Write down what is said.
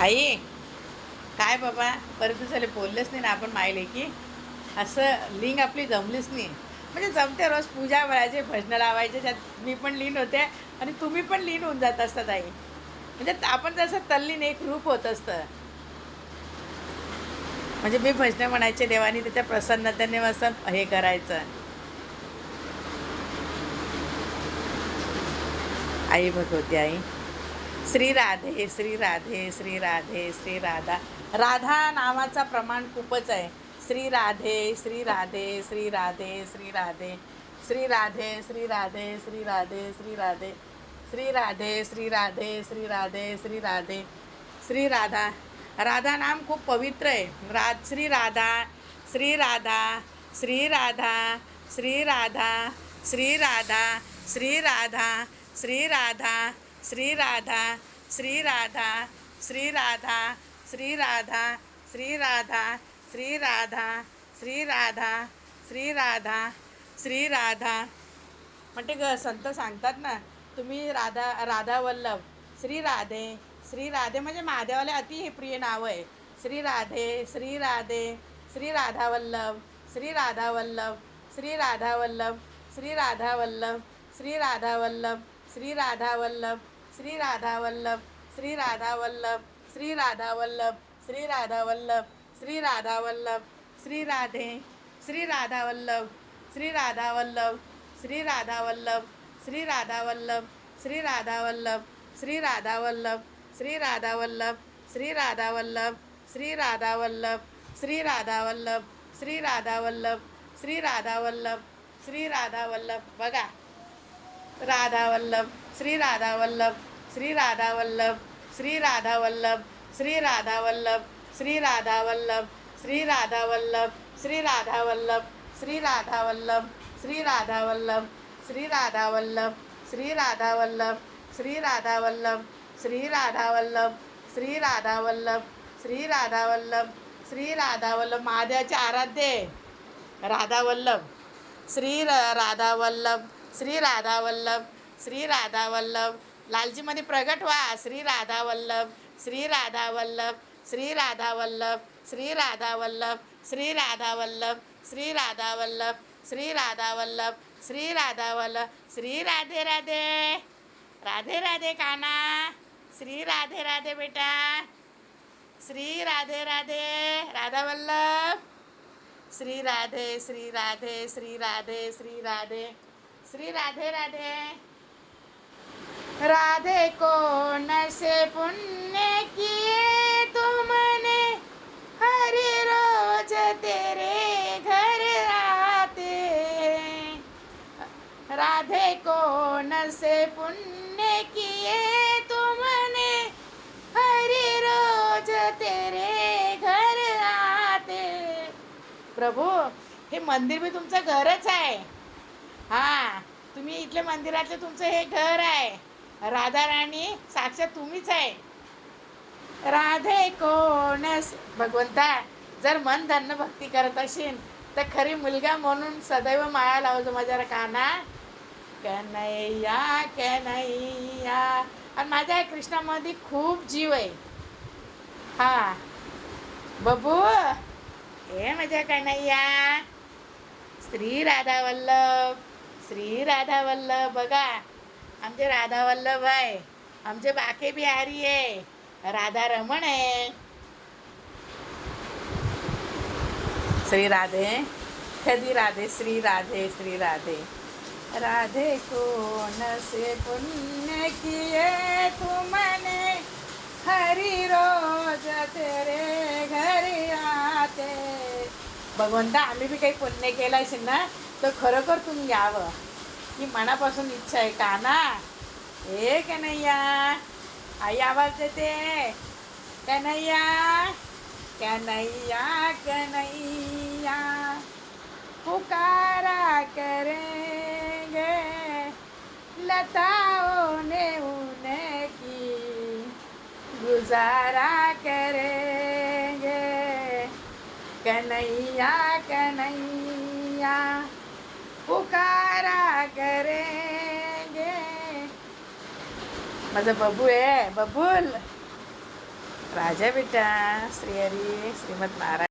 आई काय बाबा परत दिवसाले झाले नाही ना आपण मायले की. असं लिंग आपली जमलीच नाही. म्हणजे जमते रोज पूजा वळायचे भजनं लावायचे त्यात मी पण लीन होते आणि तुम्ही पण लीन होऊन जात असतात आई. म्हणजे आपण जसं तल्लीन एक रूप होत असतं. म्हणजे मी भजनं म्हणायचे देवानी त्याच्या प्रसन्नतेने असं हे करायचं. आई भगवती आई. श्री राधे श्री राधे श्री राधे श्री राधा राधा नावाचा प्रमाण खूपच आहे श्री राधे श्री राधे श्री राधे श्री राधे श्री राधे श्री राधे श्री राधे श्री राधे श्री राधे श्री राधे श्री राधे श्री राधे श्री राधा राधा नाम खूप पवित्र आहे रा श्री राधा श्री राधा श्री राधा श्री राधा श्री राधा श्री राधा श्री राधा श्री राधा श्री राधा श्री राधा श्री राधा श्री राधा श्री राधा श्री राधा श्री राधा श्री राधा. म्हणते ग संत सांगतात ना तुम्ही राधा राधा वल्लभ श्री राधे श्री राधे म्हणजे महादेवाला अति हे प्रिय नाव आहे. श्री राधे श्री राधे श्री राधा वल्लभ श्री राधा वल्लभ श्री राधा वल्लभ श्री राधा वल्लभ श्री राधा वल्लभ श्री राधा वल्लभ श्री राधा वल्लभ श्री राधा वल्लभ श्री राधा वल्लभ श्री राधा वल्लभ श्री राधा वल्लभ श्री राधे श्री राधा वल्लभ श्री राधा वल्लभ श्री राधा वल्लभ श्री राधा वल्लभ श्री राधा वल्लभ श्री राधा वल्लभ श्री राधा वल्लभ श्री राधा वल्लभ श्री राधा वल्लभ श्री राधा वल्लभ श्री राधा वल्लभ श्री राधा वल्लभ श्री राधा वल्लभ बघा राधा वल्लभ श्री राधा वल्लभ श्री राधावल्लभ श्री राधावल्लभ श्री राधावल्लभ श्री राधावल्लभ श्री राधावल्लभ श्री राधावल्लभ श्री राधावल्लभ श्री राधावल्लभ श्री राधावल्लभ श्री राधावल्लभ श्री राधावल्लभ श्री राधावल्लभ श्री राधावल्लभ श्री राधावल्लभ श्री राधावल्लभ महादेवाचे आराध्य राधावल्लभ श्री राधावल्लभ श्री राधावल्लभ श्री राधावल्लभ लालजीमध्ये प्रगट व्हा. श्री राधा वल्लभ श्री राधा वल्लभ श्री राधा वल्लभ श्री राधा वल्लभ श्री राधा वल्लभ श्री राधा वल्लभ श्री राधा वल्लभ श्री राधा वल्लभ श्री राधे राधे राधे राधे काना श्री राधे राधे बेटा श्री राधे राधे राधा वल्लभ श्री राधे श्री राधे श्री राधे श्री राधे श्री राधे राधे. राधे को से पुण्य किए तुमने? हरि रोज तेरे घर आते राधे को से पुण्य किए तुमने? हरि रोज तेरे घर आते प्रभू हे मंदिर मी तुमचं घरच आहे. हा तुम्ही इथल्या मंदिरातलं तुमचं हे घर आहे. राधा राणी साक्षात तुम्हीच आहे. राधे कोण भगवंता जर मन धन्न भक्ती करत असेल तर खरी मुलगा म्हणून सदैव माया लावतो माझ्या काना कन्हैया कन्हैया. आणि माझ्या कृष्णामध्ये खूप जीव आहे. हा. बबू हे माझ्या कन्हैया. श्री राधा वल्लभ श्री राधा वल्लभ बघा. आमचे राधा वल्लभ आहे. आमचे बाके बिहारी आहे. राधा रमण आहे. श्री राधे. कधी राधे? श्री राधे श्री राधे. राधे कोण से पुण्य किए तुमने? हरी रोज तेरे घरी आते. भगवंता आम्ही बी काही पुण्य केलं असेल ना तर खरोखर तुम्ही यावं. ही मनापासून इच्छा आहे का ना? हे कन्हैया आई आवाज देते. कन्हैया कन्हैया कन्हैया पुकारा करेंगे लताओं ने उन्हें की गुजारा करेंगे। कन्हैया कन्हैया पुकारा करेंगे. माझा बबू आहे बबूल. राजा बेटा श्री हरी श्रीमद महाराज.